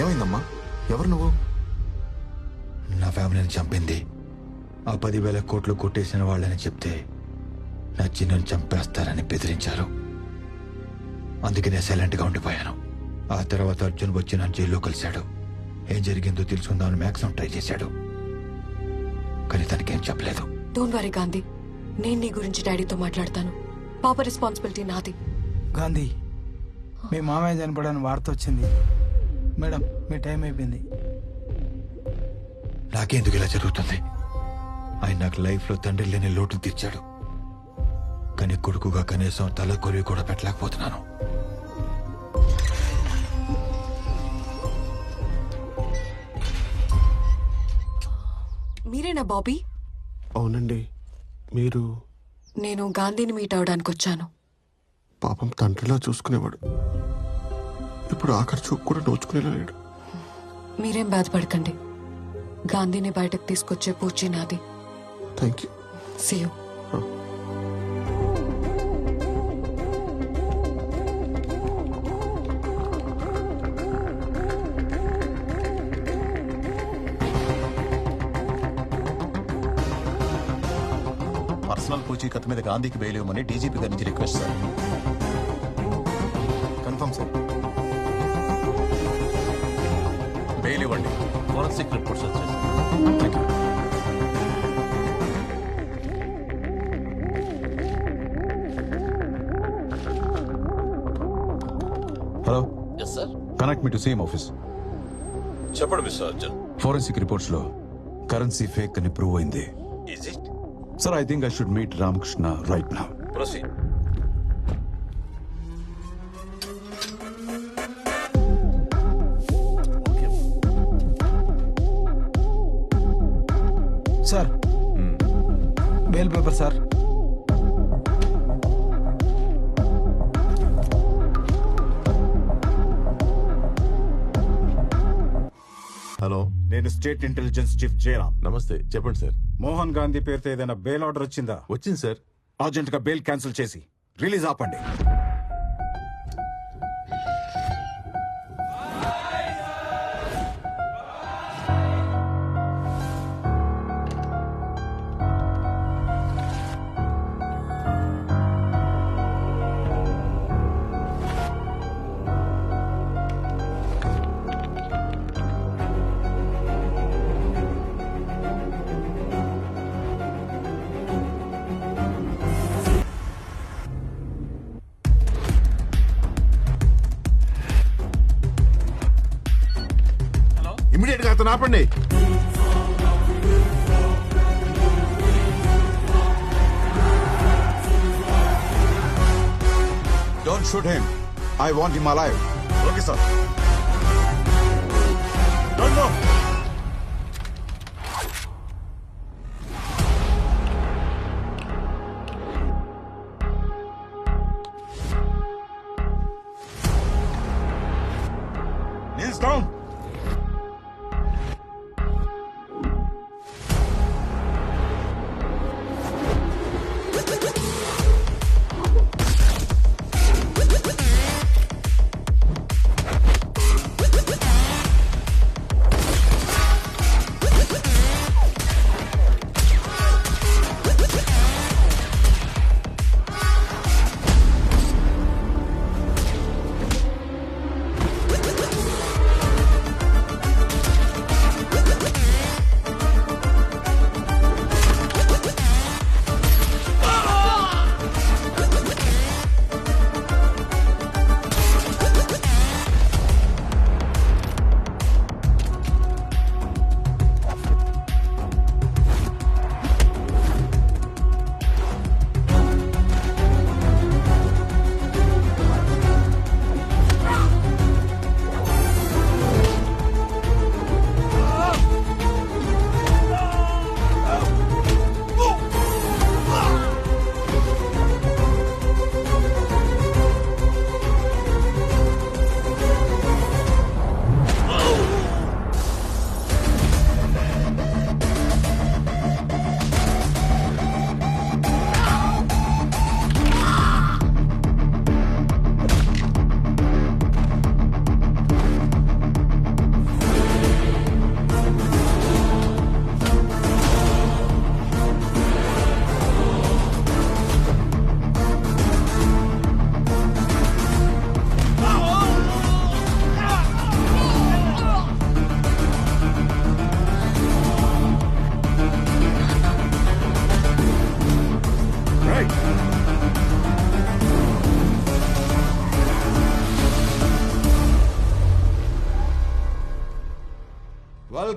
ఏమైందమ్మా? ఎవరు నువ్వు? నా ఫ్యామిలీని చంపింది. ఆ పదివేల కోట్లు కొట్టేసిన వాళ్ళని చెప్తే నా చిన్నని చంపేస్తారని బెదిరించారు. అందుకే నేను సైలెంట్గా ఉండిపోయాను. ఆ తర్వాత అర్జున్ వచ్చి నన్ను జైల్లో కలిశాడు. ఏం జరిగిందో తెలుసుకుందామని మ్యాక్సిమం ట్రై చేశాడు. కానీ తనకేం చెప్పలేదు. Don't worry Gandhi. నేను నీ గురించి డాడీతో మాట్లాడతాను. పాప రెస్పాన్సిబిలిటీ నాది. గాంధీ మీ మామయ్య చనిపోవడానికి వార్త వచ్చింది. మేడం మీ టైం అయిపోయింది. నాకెందుకు ఇలా జరుగుతుంది? ఆయన నాకు లైఫ్లో తండ్రి లేని లోటు తీర్చాడు. కానీ కొడుకుగా కనీసం తల కొరివి కూడా పెట్టలేకపోతున్నాను. మీరేనా బాబీ? అవునండి మీరు? నేను గాంధీని మీట్ అవడానికి వచ్చాను పాపం తండ్రిలా చూసుకునేవాడు. ఇప్పుడు ఆఖరి చూపు కూడా నోచుకునేలా లేడు. మీరేం బాధపడకండి. గాంధీని బయటకు తీసుకొచ్చే పూచి నాది. థ్యాంక్ యూ సియు పర్సనల్ పూచీకత్తు మీద గాంధీకి బెయిల్ ఇవ్వమని డీజీపీ గారి నుంచి రిక్వెస్ట్ సార్. బెయిల్ ఇవ్వండి. ఫోరెన్సిక్ రిపోర్ట్స్ వచ్చేసి hello yes sir connect me to same office చెప్పండి మిస్టర్ అర్జున్. ఫోరెన్సిక్ రిపోర్ట్స్లో కరెన్సీ ఫేక్ అని ప్రూవ్ అయింది. Is it sir I think I should meet Ramakrishna right నా ప్రొసీడ్ పేపర్ సార్. హలో. నేను state intelligence chief Jayaram నమస్తే. చెప్పండి sir. Mohan Gandhi పేరుతో ఏదైనా బెయిల్ ఆర్డర్ వచ్చిందా? వచ్చింది సార్. అర్జెంట్గా బెయిల్ క్యాన్సిల్ చేసి. రిలీజ్ ఆపండి. ఇమీడియట్ గా అతను ఆపండి don't shoot him I want him alive okay sir don't move Knees down.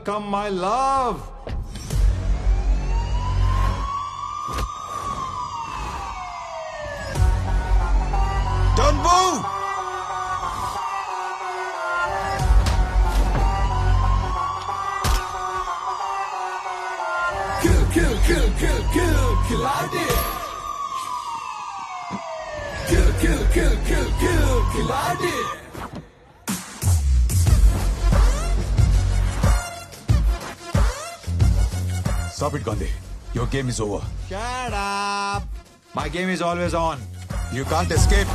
Welcome my love Stop it, Gandhi. Your game is over. Shut up! My game is always on. You can't escape.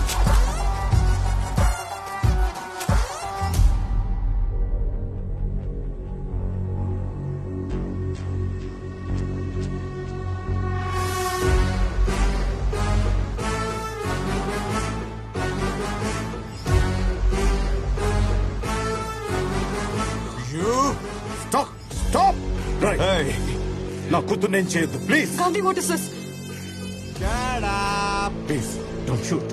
నా కూతురు నేను చేయొద్దు. Please Gandhi what is this! Please don't shoot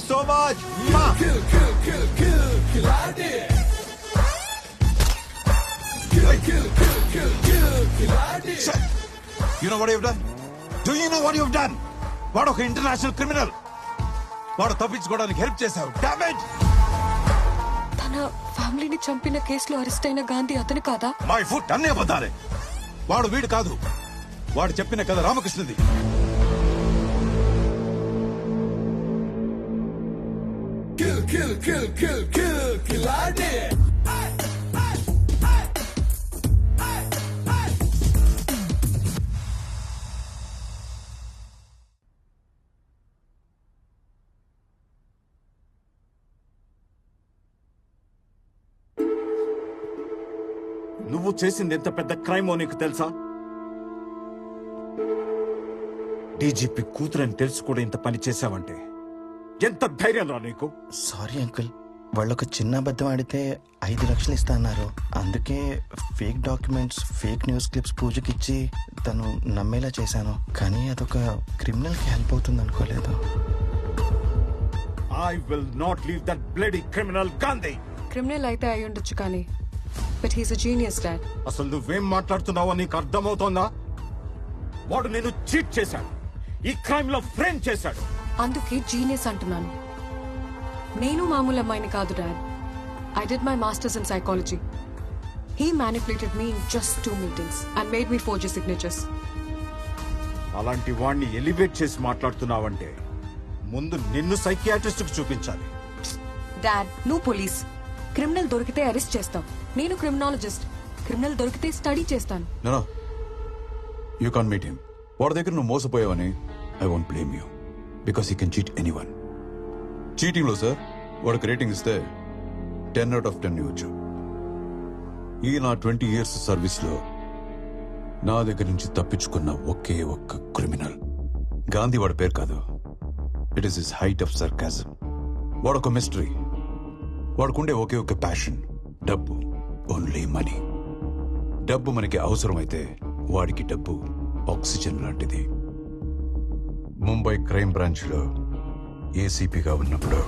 So much. Mwah. You know what you done do you know what you done వాడు ఒక international criminal వాడు తప్పించుకోవడానికి help చేశావు. Damage తన ఫ్యామిలీని చంపిన కేసులో అరెస్ట్ అయిన గాంధీ అతను కాదా? మై ఫుట్ అన్నీ అబద్ధాలే వాడు వీడు కాదు. వాడు చెప్పిన కథ రామకృష్ణది. నువ్వు చేసింది ఎంత పెద్ద క్రైమో నీకు తెలుసా? డీజీపీ కూతురని తెలుసు కూడా ఇంత పని చేశావంటే. ఎంత ధైర్యం రా నీకు? సారీ అంకుల్ వాళ్ళు ఒక చిన్న అబద్ధం ఆడితే ఐదు లక్షలు ఇస్తా అన్నారు. అందుకే fake documents fake news clips పూజకి ఇచ్చి తను నమ్మేలా చేశాను. కానీ అదొక క్రిమినల్కి హెల్ప్ అవుతుంది అనుకోలేదు. I will not leave that bloody criminal Gandhi criminal అయితే అయి ఉండొచ్చు కానీ but he's a genius dad అసలు నువ్వేం మాట్లాడుతున్నావో నీకు అర్థమవుతోందా? వాడు నేను చీట్ చేశాడు. ఈ క్రైమ్లో ఫ్రేమ్ చేశాడు. అందుకే జీనియస్ అంటున్నాను. నేను మామూలు అమ్మాయిని కాదు dad. I did my masters in psychology he manipulated me in just two meetings and made me four signatures అలాంటి వాణ్ణి ఎలివేట్ చేసి మాట్లాడుతున్నావంటే ముందు నిన్ను సైకియాట్రిస్ట్కు చూపించాలి. డాడ్ నువ్వు పోలీస్. క్రిమినల్ దొరికితే అరెస్ట్ చేస్తాం. నేను క్రిమినాలజిస్ట్. క్రిమినల్ దొరికితే స్టడీ చేస్తాను. No you can meet him వాడి దగ్గర నువ్వు మోసపోయావని I won't blame you because you can cheat anyone చీటింగ్లో sir వాడికి రేటింగ్ ఇస్తే టెన్ అవుట్ ఆఫ్ టెన్ ఇవ్వచ్చు. ఈ నా ట్వంటీ ఇయర్స్ సర్వీస్లో నా దగ్గర నుంచి తప్పించుకున్న ఒకే ఒక్క క్రిమినల్ గాంధీ వాడి పేరు కాదు. It is is height of sarcasm వాడొక మిస్టరీ వాడుకుండే ఒకే ఒక ప్యాషన్ డబ్బు. ఓన్లీ మనీ డబ్బు మనకి అవసరమైతే వాడికి డబ్బు ఆక్సిజన్ లాంటిది. ముంబై క్రైమ్ బ్రాంచ్లో ఏసీపీగా ఉన్నప్పుడు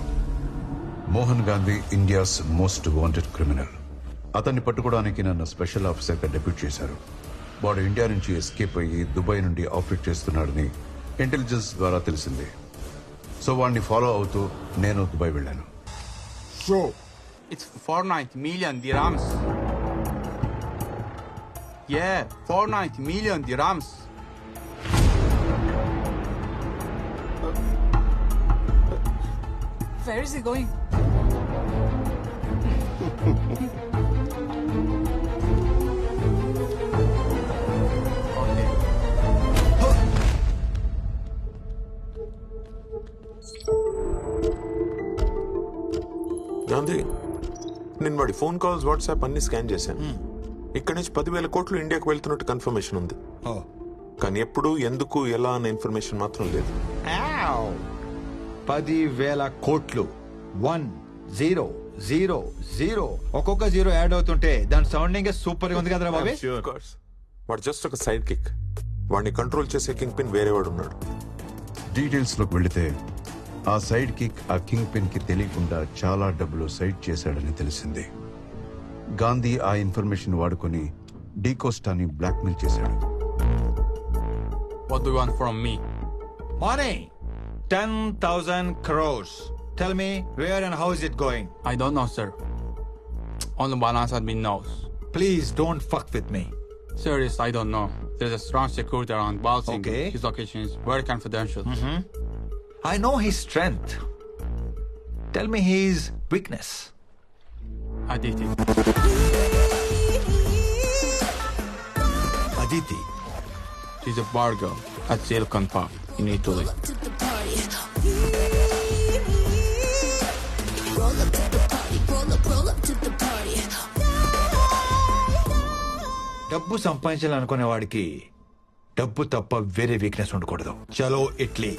Mohan Gandhi India's most wanted criminal అతన్ని పట్టుకోవడానికి నన్ను స్పెషల్ ఆఫీసర్గా డెప్యూట్ చేశారు వాడు ఇండియా నుంచి ఎస్కేప్ అయ్యి దుబాయ్ నుండి ఆపరేట్ చేస్తున్నాడని ఇంటెలిజెన్స్ ద్వారా తెలిసింది సో వాడిని ఫాలో అవుతూ నేను దుబాయ్ వెళ్ళాను so it's four 490 million dirhams. Yeah, 490 million dirhams. Where is he going? Gandhi నేను వాడి ఫోన్ కాల్స్ వాట్సాప్ అన్ని స్కాన్ చేశాను. ఇక్కడ నుంచి పదివేల కోట్లు ఇండియాకు వెళ్తున్నట్టు కన్ఫర్మేషన్ ఉంది. కానీ ఎప్పుడు ఎందుకు ఎలా అన్న ఇన్ఫర్మేషన్ మాత్రం లేదు. పది వేల కోట్లు. One zero zero zero. ఒక్కొక్క జీరో యాడ్ అవుతుంటే దాని సౌండింగ్ సూపర్గా ఉంది కదరా బాబే. వాడు జస్ట్ ఒక సైడ్ కిక్ వాడిని కంట్రోల్ చేసే కింగ్ పిన్ వేరే వాడు ఉన్నాడు. డీటెయిల్స్లోకి వెళితే ఆ సైడ్ కిక్ ఆ కింగ్ పిన్కి తెలియకుండా చాలా డబ్బులు సైడ్ చేశాడని తెలిసింది. గాంధీ ఆ ఇన్ఫర్మేషన్ వాడుకొని డీకోస్టాని బ్లాక్మెయిల్ చేశాడు. What do you want from me? 10,000 crores. Tell me, where and how is it going? I don't know, sir. Only one answer me knows. Please don't fuck with me. Serious, I don't know. There's a strong security around Balsing. Okay. His location is very confidential. Mm -hmm. I know his strength. Tell me his weakness. Aditi. Aditi. She's a bar girl at Silicon Park in Italy. డబ్బు సంపాదించాలనుకునే వాడికి డబ్బు తప్ప వేరే weakness ఉండకూడదు. చలో idli.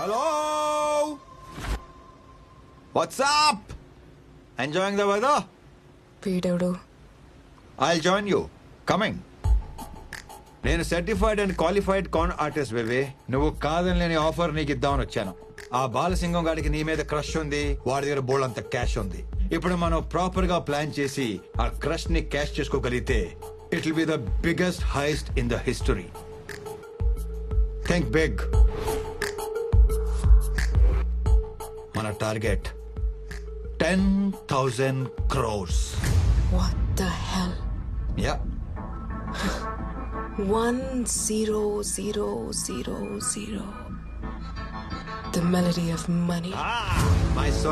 Hello WhatsApp enjoying the weather వీడెవడు? I join you coming నేను certified and qualified con artist baby నువ్వు కాదని లేని ఆఫర్ నీకు ఇద్దామని వచ్చాను. ఆ బాలసింగం గాడికి నీ మీద క్రష్ ఉంది వాడి దగ్గర బోల్డ్ అంత క్యాష్ ఉంది. ఇప్పుడు మనం ప్రాపర్గా ప్లాన్ చేసి ఆ క్రష్ని క్యాష్ చేసుకోగలిగితే it will be the biggest heist in the history think big మన target 10,000 crores. What the hell? Yeah. One zero zero zero zero. The melody of money. Ah, my son.